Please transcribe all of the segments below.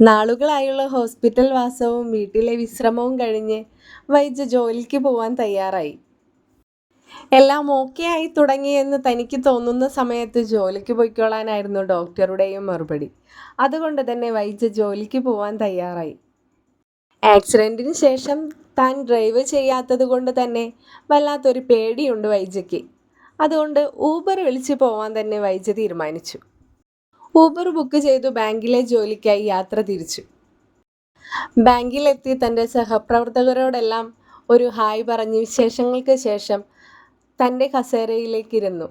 നാളുകളായുള്ള hospital വാസവും വീട്ടിലെ വിശ്രമവും കഴിഞ്ഞ് വൈജ ജോലിക്ക് പോവാൻ തയ്യാറായി. എല്ലാം ഓക്കെ ആയി തുടങ്ങിയെന്ന് തനിക്ക് തോന്നുന്ന സമയത്ത് ജോലിക്ക് പോയിക്കോളാനായിരുന്നു ഡോക്ടറുടെയും മറുപടി. അതുകൊണ്ട് തന്നെ വൈജ ജോലിക്ക് പോവാൻ തയ്യാറായി. ആക്സിഡന്റിന് ശേഷം താൻ ഡ്രൈവ് ചെയ്യാത്തത് കൊണ്ട് തന്നെ വല്ലാത്തൊരു പേടിയുണ്ട് വൈജയ്ക്ക് അതുകൊണ്ട് ഊബർ വിളിച്ച് പോവാൻ തന്നെ വൈജ തീരുമാനിച്ചു. ഊബർ ബുക്ക് ചെയ്തു ബാങ്കിലെ ജോലിക്കായി യാത്ര തിരിച്ചു. ബാങ്കിലെത്തി തന്റെ സഹപ്രവർത്തകരോടെല്ലാം ഒരു ഹായ് പറഞ്ഞ് വിശേഷങ്ങൾക്ക് ശേഷം തന്റെ കസേരയിലേക്കിരുന്നു.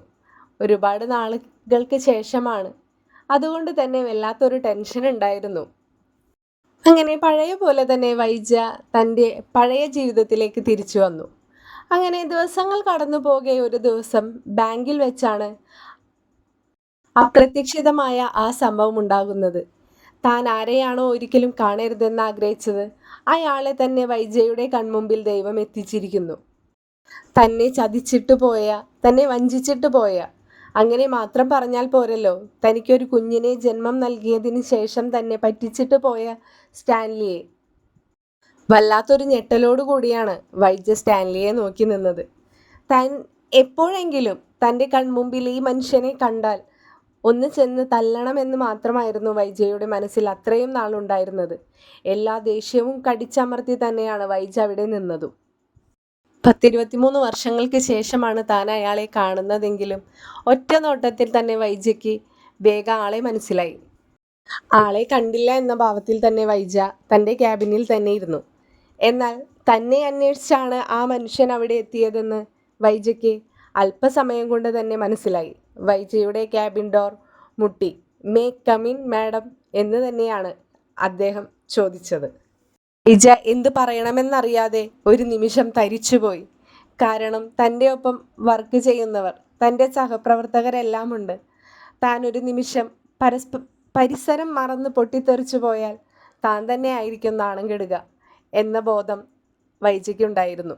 ഒരുപാട് നാളുകൾക്ക് ശേഷമാണ്. അതുകൊണ്ട് തന്നെ വല്ലാത്തൊരു ടെൻഷൻ ഉണ്ടായിരുന്നു. അങ്ങനെ പഴയ പോലെ തന്നെ വൈജ തന്റെ പഴയ ജീവിതത്തിലേക്ക് തിരിച്ചു വന്നു. അങ്ങനെ ദിവസങ്ങൾ കടന്നു പോകെ ഒരു ദിവസം ബാങ്കിൽ വെച്ചാണ് അപ്രതീക്ഷിതമായ ആ സംഭവം ഉണ്ടാകുന്നത്. താൻ ആരെയാണോ ഒരിക്കലും കാണരുതെന്ന് ആഗ്രഹിച്ചത് അയാളെ തന്നെ വൈജയുടെ കൺമുമ്പിൽ ദൈവം എത്തിച്ചിരിക്കുന്നു. തന്നെ ചതിച്ചിട്ട് പോയ തന്നെ വഞ്ചിച്ചിട്ട് പോയ. അങ്ങനെ മാത്രം പറഞ്ഞാൽ പോരല്ലോ. തനിക്കൊരു കുഞ്ഞിനെ ജന്മം നൽകിയതിന് ശേഷം തന്നെ പറ്റിച്ചിട്ട് പോയ സ്റ്റാൻലിയെ. വല്ലാത്തൊരു ഞെട്ടലോടു കൂടിയാണ് വൈജ സ്റ്റാൻലിയെ നോക്കി നിന്നത്. താൻ എപ്പോഴെങ്കിലും തന്റെ കൺമുമ്പിൽ ഈ മനുഷ്യനെ കണ്ടാൽ ഒന്ന് ചെന്ന് തല്ലണമെന്ന് മാത്രമായിരുന്നു വൈജയുടെ മനസ്സിൽ അത്രയും നാളുണ്ടായിരുന്നത്. എല്ലാ ദേഷ്യവും കടിച്ചമർത്തി തന്നെയാണ് വൈജ അവിടെ നിന്നതും. പത്തിരുപത്തിമൂന്ന് വർഷങ്ങൾക്ക് ശേഷമാണ് താൻ അയാളെ കാണുന്നതെങ്കിലും ഒറ്റ നോട്ടത്തിൽ തന്നെ വൈജയ്ക്ക് വേഗം ആളെ മനസ്സിലായി. ആളെ കണ്ടില്ല എന്ന ഭാവത്തിൽ തന്നെ വൈജ തന്റെ ക്യാബിനിൽ തന്നെ ഇരുന്നു. എന്നാൽ തന്നെ അന്വേഷിച്ചാണ് ആ മനുഷ്യൻ അവിടെ എത്തിയതെന്ന് വൈജയ്ക്ക് അല്പസമയം കൊണ്ട് തന്നെ മനസ്സിലായി. വൈജയുടെ ക്യാബിൻ ഡോർ മുട്ടി. മേ കമിൻ മാഡം എന്ന് തന്നെയാണ് അദ്ദേഹം ചോദിച്ചത്. ഇജ എന്തു പറയണമെന്നറിയാതെ ഒരു നിമിഷം തരിച്ചുപോയി. കാരണം തന്റെ ഒപ്പം വർക്ക് ചെയ്യുന്നവർ തന്റെ സഹപ്രവർത്തകരെല്ലാം ഉണ്ട് താൻ ഒരു നിമിഷം പരസ്പ പരിസരം മറന്ന് പൊട്ടിത്തെറിച്ചു പോയാൽ താൻ തന്നെ ആയിരിക്കും നാണം കെടുക എന്ന ബോധം വൈജയ്ക്കുണ്ടായിരുന്നു.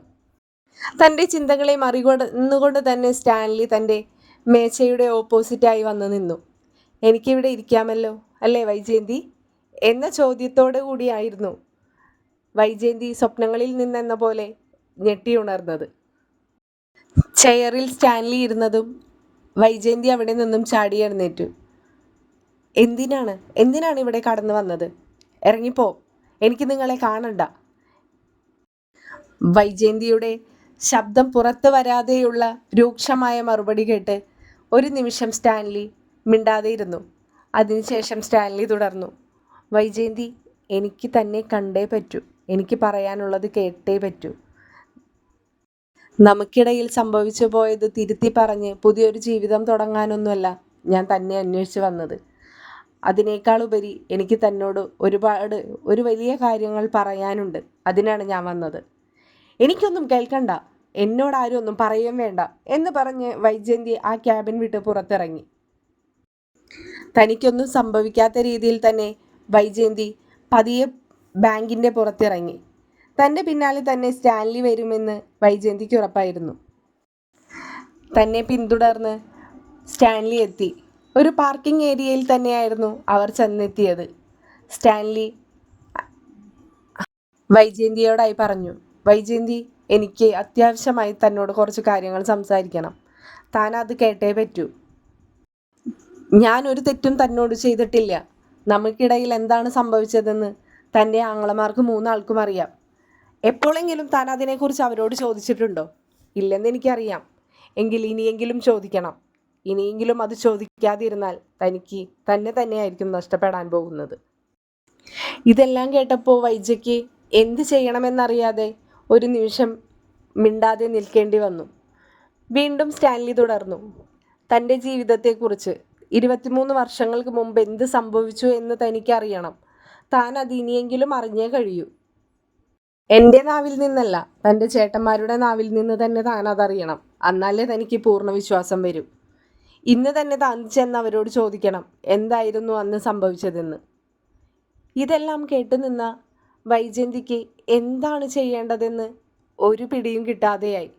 തന്റെ ചിന്തകളെ മറികടന്നുകൊണ്ട് തന്നെ സ്റ്റാൻലി തന്റെ മേശയുടെ ഓപ്പോസിറ്റായി വന്നു നിന്നു. എനിക്കിവിടെ ഇരിക്കാമല്ലോ അല്ലേ വൈജയന്തി എന്ന ചോദ്യത്തോടു കൂടിയായിരുന്നു വൈജയന്തി സ്വപ്നങ്ങളിൽ നിന്നെന്ന പോലെ ഞെട്ടിയുണർന്നത് ചെയറിൽ സ്റ്റാൻലി ഇരുന്നതും വൈജയന്തി അവിടെ നിന്നും ചാടി എഴുന്നേറ്റു. എന്തിനാണ്? എന്തിനാണ് ഇവിടെ കടന്നു വന്നത്? ഇറങ്ങിപ്പോ. എനിക്ക് നിങ്ങളെ കാണണ്ട വൈജയന്തിയുടെ ശബ്ദം പുറത്തു വരാതെയുള്ള രൂക്ഷമായ മറുപടി കേട്ട് ഒരു നിമിഷം സ്റ്റാൻലി മിണ്ടാതെ ഇരുന്നു. അതിനുശേഷം സ്റ്റാൻലി തുടർന്നു. വൈജയന്തി എനിക്ക് തന്നെ കണ്ടേ പറ്റൂ. എനിക്ക് പറയാനുള്ളത് കേട്ടേ പറ്റൂ. നമുക്കിടയിൽ സംഭവിച്ചു പോയത് തിരുത്തി പറഞ്ഞ് പുതിയൊരു ജീവിതം തുടങ്ങാനൊന്നുമല്ല ഞാൻ തന്നെ അന്വേഷിച്ച് വന്നത്. അതിനേക്കാൾ ഉപരി എനിക്ക് തന്നോട് ഒരുപാട് ഒരു വലിയ കാര്യങ്ങൾ പറയാനുണ്ട്. അതിനാണ് ഞാൻ വന്നത്. എനിക്കൊന്നും കേൾക്കണ്ട. എന്നോട് ആരും ഒന്നും പറയുകയും വേണ്ട എന്ന് പറഞ്ഞ് വൈജയന്തി ആ ക്യാബിൻ വിട്ട് പുറത്തിറങ്ങി. തനിക്കൊന്നും സംഭവിക്കാത്ത രീതിയിൽ തന്നെ വൈജയന്തി പതിയെ ബാങ്കിന്റെ പുറത്തിറങ്ങി. തന്റെ പിന്നാലെ തന്നെ സ്റ്റാൻലി വരുമെന്ന് വൈജയന്തിക്ക് ഉറപ്പായിരുന്നു. തന്നെ പിന്തുടർന്ന് സ്റ്റാൻലി എത്തി. ഒരു പാർക്കിംഗ് ഏരിയയിൽ തന്നെയായിരുന്നു അവർ ചെന്നെത്തിയത്. സ്റ്റാൻലി വൈജയന്തിയോടായി പറഞ്ഞു വൈജയന്തി എനിക്ക് അത്യാവശ്യമായി തന്നോട് കുറച്ച് കാര്യങ്ങൾ സംസാരിക്കണം. താൻ അത് കേട്ടേ പറ്റൂ. ഞാൻ ഒരു തെറ്റും തന്നോട് ചെയ്തിട്ടില്ല. നമുക്കിടയിൽ എന്താണ് സംഭവിച്ചതെന്ന് തന്റെ ആങ്ങളമാർക്ക് മൂന്നാൾക്കും അറിയാം. എപ്പോഴെങ്കിലും താൻ അതിനെക്കുറിച്ച് അവരോട് ചോദിച്ചിട്ടുണ്ടോ? ഇല്ലെന്ന് എനിക്കറിയാം. എങ്കിൽ ഇനിയെങ്കിലും ചോദിക്കണം. ഇനിയെങ്കിലും അത് ചോദിക്കാതിരുന്നാൽ തനിക്ക് തന്നെ തന്നെയായിരിക്കും നഷ്ടപ്പെടാൻ പോകുന്നത്. ഇതെല്ലാം കേട്ടപ്പോൾ വൈജയ്ക്ക് എന്ത് ചെയ്യണമെന്നറിയാതെ ഒരു നിമിഷം മിണ്ടാതെ നിൽക്കേണ്ടി വന്നു. വീണ്ടും സ്റ്റാൻലി തുടർന്നു. തന്റെ ജീവിതത്തെക്കുറിച്ച് ഇരുപത്തിമൂന്ന് വർഷങ്ങൾക്ക് മുമ്പ് എന്ത് സംഭവിച്ചു എന്ന് തനിക്കറിയണം. താൻ അത് ഇനിയെങ്കിലും അറിഞ്ഞേ കഴിയൂ. എന്റെ നാവിൽ നിന്നല്ല തന്റെ ചേട്ടന്മാരുടെ നാവിൽ നിന്ന് തന്നെ താൻ അതറിയണം. എന്നാലേ തനിക്ക് പൂർണ വിശ്വാസം വരും. ഇന്ന് തന്നെ താൻ ചെന്ന് അവരോട് ചോദിക്കണം എന്തായിരുന്നു അന്ന് സംഭവിച്ചതെന്ന്. ഇതെല്ലാം കേട്ടു നിന്ന വൈജയന്തിക്ക് എന്താണ് ചെയ്യേണ്ടതെന്ന് ഒരു പിടിയും കിട്ടാതെയായി.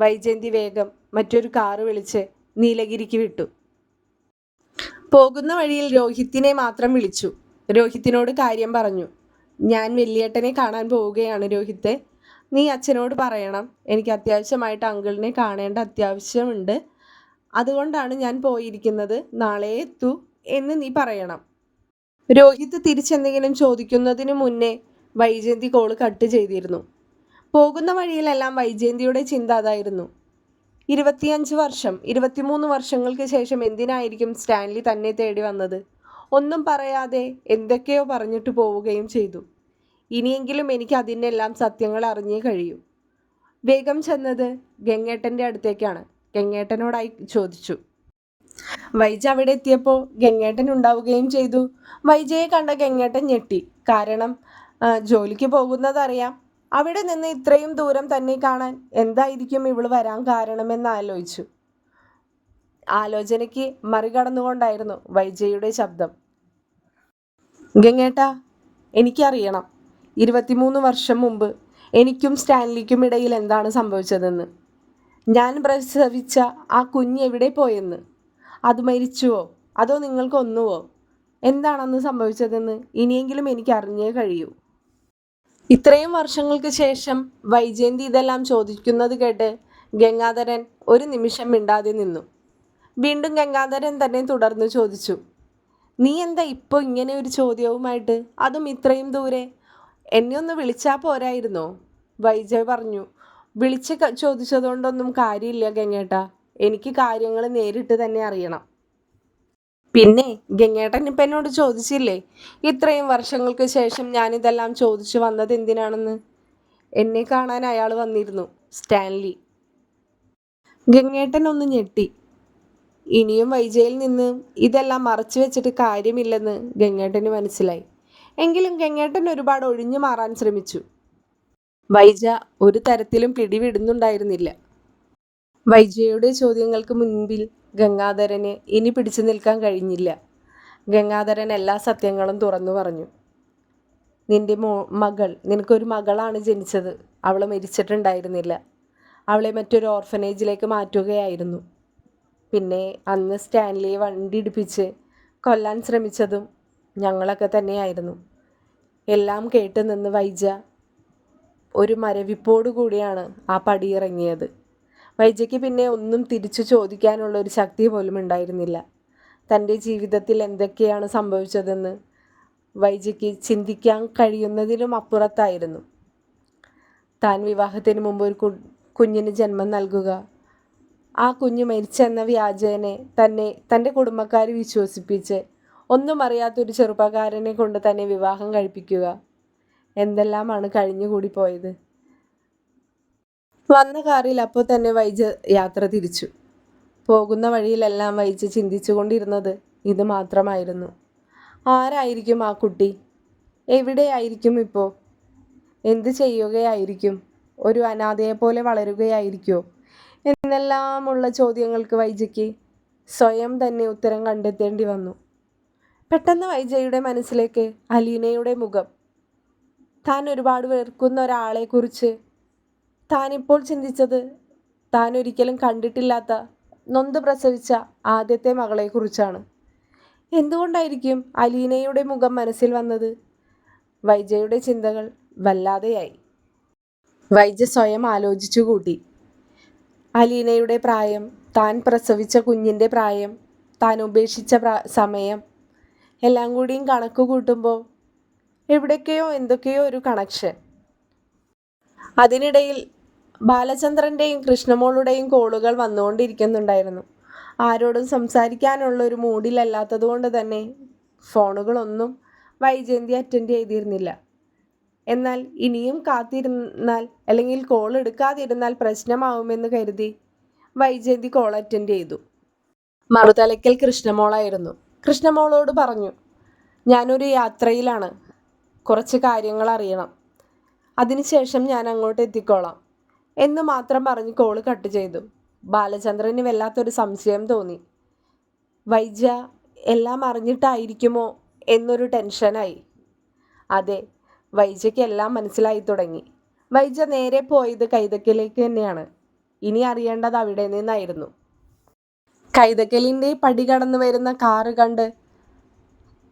വൈജയന്തി വേഗം മറ്റൊരു കാറ് വിളിച്ച് നീലഗിരിക്ക് വിട്ടു. പോകുന്ന വഴിയിൽ രോഹിത്തിനെ മാത്രം വിളിച്ചു. രോഹിത്തിനോട് കാര്യം പറഞ്ഞു. ഞാൻ വലിയേട്ടനെ കാണാൻ പോവുകയാണ് രോഹിത്തെ. നീ അച്ഛനോട് പറയണം. എനിക്ക് അത്യാവശ്യമായിട്ട് അങ്കിളിനെ കാണേണ്ട അത്യാവശ്യമുണ്ട്. അതുകൊണ്ടാണ് ഞാൻ പോയിരിക്കുന്നത്. നാളെ എത്തൂ എന്ന് നീ പറയണം. രോഹിത് തിരിച്ചെന്തെങ്കിലും ചോദിക്കുന്നതിന് മുന്നേ വൈജയന്തി കോൾ കട്ട് ചെയ്തിരുന്നു. പോകുന്ന വഴിയിലെല്ലാം വൈജയന്തിയുടെ ചിന്ത അതായിരുന്നു. ഇരുപത്തിയഞ്ച് വർഷം ഇരുപത്തിമൂന്ന് വർഷങ്ങൾക്ക് ശേഷം എന്തിനായിരിക്കും സ്റ്റാൻലി തന്നെ തേടി വന്നത്? ഒന്നും പറയാതെ എന്തൊക്കെയോ പറഞ്ഞിട്ട് പോവുകയും ചെയ്തു. ഇനിയെങ്കിലും എനിക്ക് അതിനെല്ലാം സത്യങ്ങൾ അറിഞ്ഞേ കഴിയൂ. വേഗം ചെന്നത് ഗംഗേട്ടന്റെ അടുത്തേക്കാണ്. ഗംഗേട്ടനോടായി ചോദിച്ചു. വൈജ അവിടെ എത്തിയപ്പോൾ ഗംഗേട്ടൻ ഉണ്ടാവുകയും ചെയ്തു. വൈജയെ കണ്ട ഗംഗേട്ടൻ ഞെട്ടി. കാരണം ജോലിക്ക് പോകുന്നതറിയാം. അവിടെ നിന്ന് ഇത്രയും ദൂരം തന്നെ കാണാൻ എന്തായിരിക്കും ഇവൾ വരാൻ കാരണമെന്ന് ആലോചിച്ചു. ആലോചനയ്ക്ക് മറികടന്നുകൊണ്ടായിരുന്നു വൈജയുടെ ശബ്ദം. ഗംഗേട്ട എനിക്കറിയണം. ഇരുപത്തിമൂന്ന് വർഷം മുമ്പ് എനിക്കും സ്റ്റാൻലിക്കും ഇടയിൽ എന്താണ് സംഭവിച്ചതെന്ന്. ഞാൻ പ്രസവിച്ച ആ കുഞ്ഞ് എവിടെ പോയെന്ന്. അത് മരിച്ചുവോ? അതോ നിങ്ങൾക്ക് ഒന്നുവോ എന്താണെന്ന് സംഭവിച്ചതെന്ന് ഇനിയെങ്കിലും എനിക്ക് അറിഞ്ഞേ കഴിയൂ. ഇത്രയും വർഷങ്ങൾക്ക് ശേഷം വൈജയന്തി ഇതെല്ലാം ചോദിക്കുന്നത് കേട്ട് ഗംഗാധരൻ ഒരു നിമിഷം മിണ്ടാതെ നിന്നു. വീണ്ടും ഗംഗാധരൻ തന്നെ തുടർന്ന് ചോദിച്ചു നീ എന്താ ഇപ്പോൾ ഇങ്ങനെ ഒരു ചോദ്യവുമായിട്ട്? അതും ഇത്രയും ദൂരെ? എന്നെ ഒന്ന് വിളിച്ചാൽ പോരായിരുന്നോ? വൈജയ് പറഞ്ഞു വിളിച്ച് ചോദിച്ചതുകൊണ്ടൊന്നും കാര്യമില്ല ഗംഗേട്ട. എനിക്ക് കാര്യങ്ങൾ നേരിട്ട് തന്നെ അറിയണം. പിന്നെ ഗംഗേട്ടൻ ഇപ്പം എന്നോട് ചോദിച്ചില്ലേ ഇത്രയും വർഷങ്ങൾക്ക് ശേഷം ഞാനിതെല്ലാം ചോദിച്ചു വന്നത് എന്തിനാണെന്ന്? എന്നെ കാണാൻ അയാൾ വന്നിരുന്നു സ്റ്റാൻലി. ഗംഗേട്ടൻ ഒന്ന് ഞെട്ടി. ഇനിയും വൈജയിൽ നിന്ന് ഇതെല്ലാം മറച്ചു വെച്ചിട്ട് കാര്യമില്ലെന്ന് ഗംഗേട്ടന് മനസ്സിലായി. എങ്കിലും ഗംഗേട്ടൻ ഒരുപാട് ഒഴിഞ്ഞു മാറാൻ ശ്രമിച്ചു. വൈജ ഒരു തരത്തിലും പിടിവിടുന്നുണ്ടായിരുന്നില്ല. വൈജയുടെ ചോദ്യങ്ങൾക്ക് മുൻപിൽ ഗംഗാധരന് ഇനി പിടിച്ചു നിൽക്കാൻ കഴിഞ്ഞില്ല. ഗംഗാധരൻ എല്ലാ സത്യങ്ങളും തുറന്നു പറഞ്ഞു. നിന്റെ മോ മകൾ നിനക്കൊരു മകളാണ് ജനിച്ചത്. അവൾ മരിച്ചിട്ടുണ്ടായിരുന്നില്ല. അവളെ മറ്റൊരു ഓർഫനേജിലേക്ക് മാറ്റുകയായിരുന്നു. പിന്നെ അന്ന് സ്റ്റാൻലിയെ വണ്ടി ഇടിപ്പിച്ച് കൊല്ലാൻ ശ്രമിച്ചതും ഞങ്ങളൊക്കെ തന്നെയായിരുന്നു. എല്ലാം കേട്ട് നിന്ന് വൈജ ഒരു മരവിപ്പോടു കൂടിയാണ് ആ പടിയിറങ്ങിയത്. വൈജയ്ക്ക് പിന്നെ ഒന്നും തിരിച്ചു ചോദിക്കാനുള്ള ഒരു ശക്തി പോലും ഉണ്ടായിരുന്നില്ല. തന്റെ ജീവിതത്തിൽ എന്തൊക്കെയാണ് സംഭവിച്ചതെന്ന് വൈജയ്ക്ക് ചിന്തിക്കാൻ കഴിയുന്നതിലും അപ്പുറത്തായിരുന്നു. താൻ വിവാഹത്തിന് മുമ്പ് ഒരു കുഞ്ഞിന് ജന്മം നൽകുക. ആ കുഞ്ഞ് മരിച്ചെന്ന വ്യാജേനെ തന്നെ തന്റെ കുടുംബക്കാർ വിശ്വസിപ്പിച്ച് ഒന്നും അറിയാത്തൊരു ചെറുപ്പക്കാരനെ കൊണ്ട് തന്നെ വിവാഹം കഴിപ്പിക്കുക. എന്തെല്ലാമാണ് കഴിഞ്ഞുകൂടി പോയത്? വന്ന കാറിൽ അപ്പോൾ തന്നെ വൈജ് യാത്ര തിരിച്ചു. പോകുന്ന വഴിയിലെല്ലാം വൈജ ചിന്തിച്ചുകൊണ്ടിരുന്നത് ഇത് മാത്രമായിരുന്നു. ആരായിരിക്കും ആ കുട്ടി? എവിടെയായിരിക്കും ഇപ്പോൾ? എന്ത് ചെയ്യുകയായിരിക്കും? ഒരു അനാഥയെ പോലെ വളരുകയായിരിക്കുമോ? എന്നെല്ലാമുള്ള ചോദ്യങ്ങൾക്ക് വൈജയ്ക്ക് സ്വയം തന്നെ ഉത്തരം കണ്ടെത്തേണ്ടി വന്നു. പെട്ടെന്ന് വൈജയുടെ മനസ്സിലേക്ക് അലീനയുടെ മുഖം. താൻ ഒരുപാട് വെറുക്കുന്ന ഒരാളെക്കുറിച്ച് താൻ ഇപ്പോൾ ചിന്തിച്ചത് താൻ ഒരിക്കലും കണ്ടിട്ടില്ലാത്ത നൊന്ത് പ്രസവിച്ച ആദ്യത്തെ മകളെക്കുറിച്ചാണ്. എന്തുകൊണ്ടായിരിക്കും അലീനയുടെ മുഖം മനസ്സിൽ വന്നത്? വൈജയുടെ ചിന്തകൾ വല്ലാതെയായി. വൈജ സ്വയം ആലോചിച്ചു കൂട്ടി. അലീനയുടെ പ്രായം താൻ പ്രസവിച്ച കുഞ്ഞിന്റെ പ്രായം താൻ ഉപേക്ഷിച്ച സമയം എല്ലാം കൂടിയും കണക്ക് കൂട്ടുമ്പോൾ എവിടേക്കെയോ എന്തൊക്കെയോ ഒരു കണക്ഷൻ അതിനിടയിൽ ബാലചന്ദ്രന്റെയും കൃഷ്ണമോളുടെയും കോളുകൾ വന്നുകൊണ്ടിരിക്കുന്നുണ്ടായിരുന്നു. ആരോടും സംസാരിക്കാനുള്ള ഒരു മൂഡിലല്ലാത്തതുകൊണ്ട് തന്നെ ഫോണുകളൊന്നും വൈജയന്തി അറ്റൻഡ് ചെയ്തിരുന്നില്ല. എന്നാൽ ഇനിയും കാത്തിരുന്നാൽ അല്ലെങ്കിൽ കോൾ എടുക്കാതിരുന്നാൽ പ്രശ്നമാവുമെന്ന് കരുതി വൈജയന്തി കോൾ അറ്റൻഡ് ചെയ്തു. മറുതലയ്ക്കൽ കൃഷ്ണമോളായിരുന്നു. കൃഷ്ണമോളോട് പറഞ്ഞു ഞാനൊരു യാത്രയിലാണ്. കുറച്ച് കാര്യങ്ങൾ അറിയണം. അതിനുശേഷം ഞാൻ അങ്ങോട്ട് എത്തിക്കോളാം. എന്ന് മാത്രം പറഞ്ഞ് കോൾ കട്ട് ചെയ്തു. ബാലചന്ദ്രന് വല്ലാത്തൊരു സംശയം തോന്നി. വൈജ എല്ലാം അറിഞ്ഞിട്ടായിരിക്കുമോ എന്നൊരു ടെൻഷനായി അതെ വൈജയ്ക്ക് എല്ലാം മനസ്സിലായി തുടങ്ങി. വൈജ നേരെ പോയത് കൈതക്കലേക്ക് തന്നെയാണ്. ഇനി അറിയേണ്ടത് അവിടെ നിന്നായിരുന്നു. കൈതക്കലിന്റെ പടി കടന്നു വരുന്ന കാറ് കണ്ട്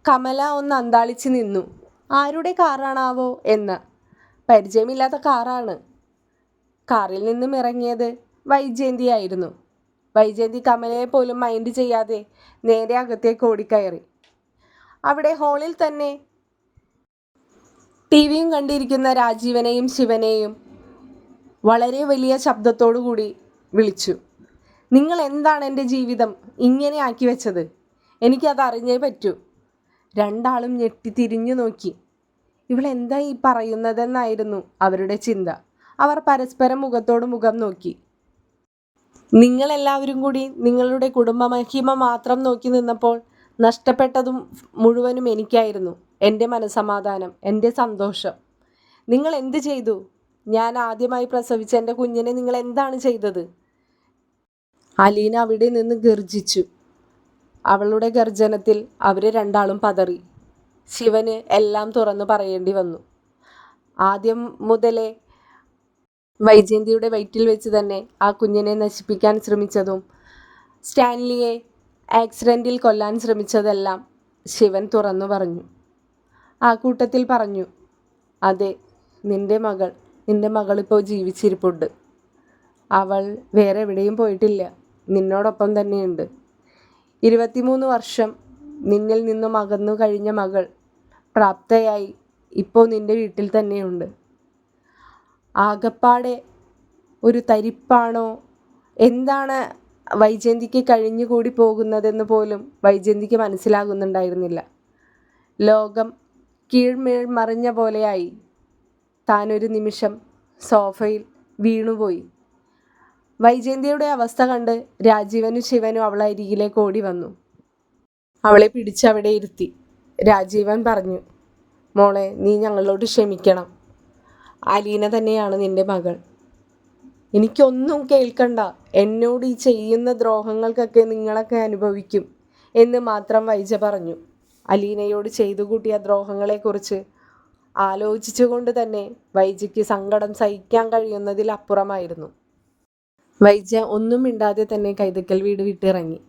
കമല ഒന്ന് അന്താളിച്ച് നിന്നു. ആരുടെ കാറാണാവോ എന്ന്. പരിചയമില്ലാത്ത കാറാണ് കാറിൽ നിന്നും ഇറങ്ങിയത് വൈജയന്തിയായിരുന്നു വൈജയന്തി കമലയെ പോലും മൈൻഡ് ചെയ്യാതെ നേരെ അകത്തേക്ക് ഓടിക്കയറി. അവിടെ ഹാളിൽ തന്നെ ടി വിയും കണ്ടിരിക്കുന്ന രാജീവനെയും ശിവനെയും വളരെ വലിയ ശബ്ദത്തോടു കൂടി വിളിച്ചു. നിങ്ങൾ എന്താണ് എന്റെ ജീവിതം ഇങ്ങനെ ആക്കി വെച്ചത്? എനിക്കത് അറിഞ്ഞേ പറ്റൂ. രണ്ടാളും ഞെട്ടി തിരിഞ്ഞു നോക്കി. ഇവളെന്താ ഈ പറയുന്നതെന്നായിരുന്നു അവരുടെ ചിന്ത. അവർ പരസ്പരം മുഖത്തോട് മുഖം നോക്കി. നിങ്ങളെല്ലാവരും കൂടി നിങ്ങളുടെ കുടുംബമഹിമ മാത്രം നോക്കി നിന്നപ്പോൾ നഷ്ടപ്പെട്ടതും മുഴുവനും എനിക്കായിരുന്നു. എന്റെ മനസമാധാനം എന്റെ സന്തോഷം. നിങ്ങൾ എന്ത് ചെയ്തു? ഞാൻ ആദ്യമായി പ്രസവിച്ച എന്റെ കുഞ്ഞിനെ നിങ്ങൾ എന്താണ് ചെയ്തത്? അലീന അവിടെ നിന്ന് ഗർജിച്ചു. അവളുടെ ഗർജനത്തിൽ അവർ രണ്ടാളും പതറി. ശിവന് എല്ലാം തുറന്നു പറയേണ്ടി വന്നു. ആദ്യം മുതലേ വൈജയന്തിയുടെ വയറ്റിൽ വെച്ച് തന്നെ ആ കുഞ്ഞിനെ നശിപ്പിക്കാൻ ശ്രമിച്ചതും സ്റ്റാൻലിയെ ആക്സിഡന്റിൽ കൊല്ലാൻ ശ്രമിച്ചതെല്ലാം ശിവൻ തുറന്നു പറഞ്ഞു. ആ കൂട്ടത്തിൽ പറഞ്ഞു അതെ നിന്റെ മകൾ നിന്റെ മകളിപ്പോൾ ജീവിച്ചിരിപ്പുണ്ട്. അവൾ വേറെ എവിടെയും പോയിട്ടില്ല നിന്നോടൊപ്പം തന്നെയുണ്ട്. ഇരുപത്തിമൂന്ന് വർഷം നിന്നിൽ നിന്നും അകന്നു കഴിഞ്ഞ മകൾ പ്രാപ്തയായി ഇപ്പോൾ നിന്റെ വീട്ടിൽ തന്നെയുണ്ട്. ആകപ്പാടെ ഒരു തരിപ്പാണോ? എന്താണ് വൈജയന്തിക്ക് കഴിഞ്ഞുകൂടി പോകുന്നതെന്ന് പോലും വൈജയന്തിക്ക് മനസ്സിലാകുന്നുണ്ടായിരുന്നില്ല. ലോകം കീഴ്മേൾ മറിഞ്ഞ പോലെയായി. താനൊരു നിമിഷം സോഫയിൽ വീണുപോയി. വൈജയന്തിയുടെ അവസ്ഥ കണ്ട് രാജീവനും ശിവനും അവളെ അരികിലേക്ക് ഓടി വന്നു അവളെ പിടിച്ചവിടെ ഇരുത്തി. രാജീവൻ പറഞ്ഞു മോളെ നീ ഞങ്ങളോട് ക്ഷമിക്കണം. അലീന തന്നെയാണ് നിന്റെ മകൾ. എനിക്കൊന്നും കേൾക്കണ്ട. എന്നോട് ഈ ചെയ്യുന്ന ദ്രോഹങ്ങൾക്കൊക്കെ നിങ്ങളൊക്കെ അനുഭവിക്കും എന്ന് മാത്രം വൈജ പറഞ്ഞു. അലീനയോട് ചെയ്തു കൂട്ടിയ ദ്രോഹങ്ങളെക്കുറിച്ച് ആലോചിച്ചുകൊണ്ട് തന്നെ വൈജയ്ക്ക് സങ്കടം സഹിക്കാൻ കഴിയുന്നതിലപ്പുറമായിരുന്നു വൈജ ഒന്നും മിണ്ടാതെ തന്നെ കൈതക്കൽ വീട് വിട്ടിറങ്ങി.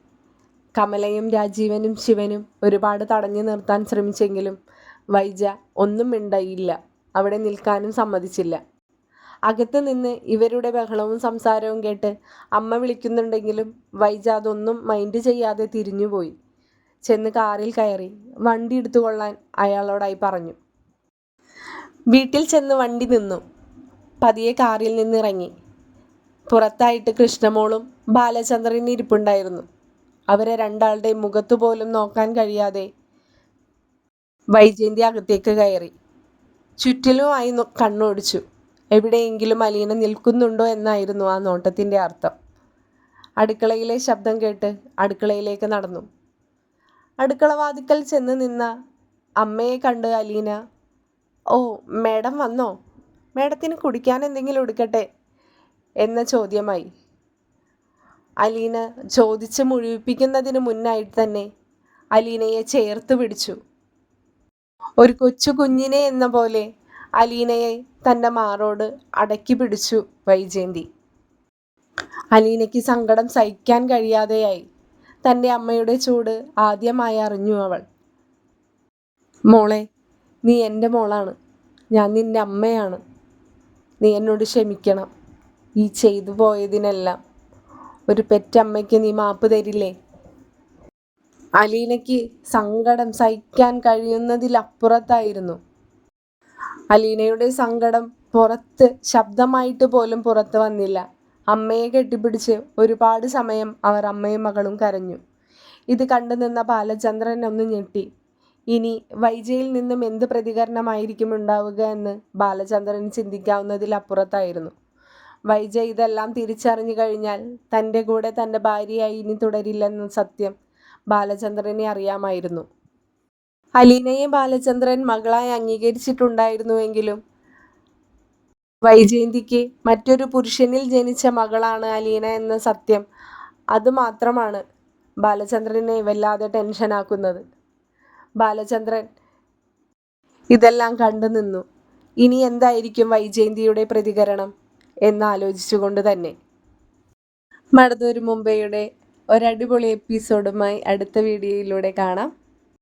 കമലയും രാജീവനും ശിവനും ഒരുപാട് തടഞ്ഞു നിർത്താൻ ശ്രമിച്ചെങ്കിലും വൈജ ഒന്നും മിണ്ടയില്ല. അവിടെ നിൽക്കാനും സമ്മതിച്ചില്ല. അകത്ത് നിന്ന് ഇവരുടെ ബഹളവും സംസാരവും കേട്ട് അമ്മ വിളിക്കുന്നുണ്ടെങ്കിലും വൈജ അതൊന്നും മൈൻഡ് ചെയ്യാതെ തിരിഞ്ഞുപോയി. ചെന്ന് കാറിൽ കയറി വണ്ടി എടുത്തുകൊള്ളാൻ അയാളോടായി പറഞ്ഞു. വീട്ടിൽ ചെന്ന് വണ്ടി നിന്നു. പതിയെ കാറിൽ നിന്നിറങ്ങി. പുറത്തായിട്ട് കൃഷ്ണമോളും ബാലചന്ദ്രനും ഇരിപ്പുണ്ടായിരുന്നു. അവരെ രണ്ടാളുടെ മുഖത്തു പോലും നോക്കാൻ കഴിയാതെ വൈജയന്തി അകത്തേക്ക് കയറി. ചുറ്റിലുമായി കണ്ണോടിച്ചു. എവിടെയെങ്കിലും അലീന നിൽക്കുന്നുണ്ടോ എന്നായിരുന്നു ആ നോട്ടത്തിന്റെ അർത്ഥം. അടുക്കളയിലെ ശബ്ദം കേട്ട് അടുക്കളയിലേക്ക് നടന്നു. അടുക്കളവാതിക്കൽ ചെന്ന് നിന്ന അമ്മയെ കണ്ട് അലീന ഓ മേഡം വന്നോ? മേഡത്തിന് കുടിക്കാൻ എന്തെങ്കിലും എടുക്കട്ടെ? എന്ന ചോദ്യമായി. അലീന ചോദിച്ച് മുഴുവിപ്പിക്കുന്നതിന് മുന്നായിട്ട് തന്നെ അലീനയെ ചേർത്ത് പിടിച്ചു. ഒരു കൊച്ചു കുഞ്ഞിനെ എന്ന പോലെ അലീനയെ തന്റെ മാറോട് അടക്കി പിടിച്ചു വൈജയന്തി. അലീനയ്ക്ക് സങ്കടം സഹിക്കാൻ കഴിയാതെയായി. തന്റെ അമ്മയുടെ ചൂട് ആദ്യമായി അറിഞ്ഞു അവൾ. മോളെ നീ എന്റെ മോളാണ്. ഞാൻ നിന്റെ അമ്മയാണ്. നീ എന്നോട് ക്ഷമിക്കണം. ഈ ചെയ്തു പോയതിനെല്ലാം. ഒരു പെറ്റമ്മയ്ക്ക് നീ മാപ്പ് തരില്ലേ? അലീനയ്ക്ക് സങ്കടം സഹിക്കാൻ കഴിയുന്നതിലപ്പുറത്തായിരുന്നു. അലീനയുടെ സങ്കടം പുറത്ത് ശബ്ദമായിട്ട് പോലും പുറത്ത് വന്നില്ല. അമ്മയെ കെട്ടിപ്പിടിച്ച് ഒരുപാട് സമയം അവർ അമ്മയും മകളും കരഞ്ഞു. ഇത് കണ്ടു നിന്ന ബാലചന്ദ്രൻ ഒന്ന് ഞെട്ടി. ഇനി വൈജയിൽ നിന്നും എന്ത് പ്രതികരണമായിരിക്കും ഉണ്ടാവുക എന്ന് ബാലചന്ദ്രൻ ചിന്തിക്കാവുന്നതിലപ്പുറത്തായിരുന്നു വൈജ ഇതെല്ലാം തിരിച്ചറിഞ്ഞു കഴിഞ്ഞാൽ തന്റെ കൂടെ തന്റെ ഭാര്യയായി ഇനി തുടരില്ലെന്ന സത്യം ബാലചന്ദ്രനെ അറിയാമായിരുന്നു. അലീനയെ ബാലചന്ദ്രൻ മകളായി അംഗീകരിച്ചിട്ടുണ്ടായിരുന്നുവെങ്കിലും വൈജയന്തിക്ക് മറ്റൊരു പുരുഷനിൽ ജനിച്ച മകളാണ് അലീന എന്ന സത്യം അതുമാത്രമാണ് ബാലചന്ദ്രനെ വല്ലാതെ ടെൻഷനാക്കുന്നത് ബാലചന്ദ്രൻ ഇതെല്ലാം കണ്ടു നിന്നു. ഇനി എന്തായിരിക്കും വൈജയന്തിയുടെ പ്രതികരണം? എന്നാലോചിച്ചുകൊണ്ട് തന്നെ. മടതൂർ മുംബൈയുടെ ഒരടിപൊളി എപ്പിസോഡുമായി അടുത്ത വീഡിയോയിലൂടെ കാണാം.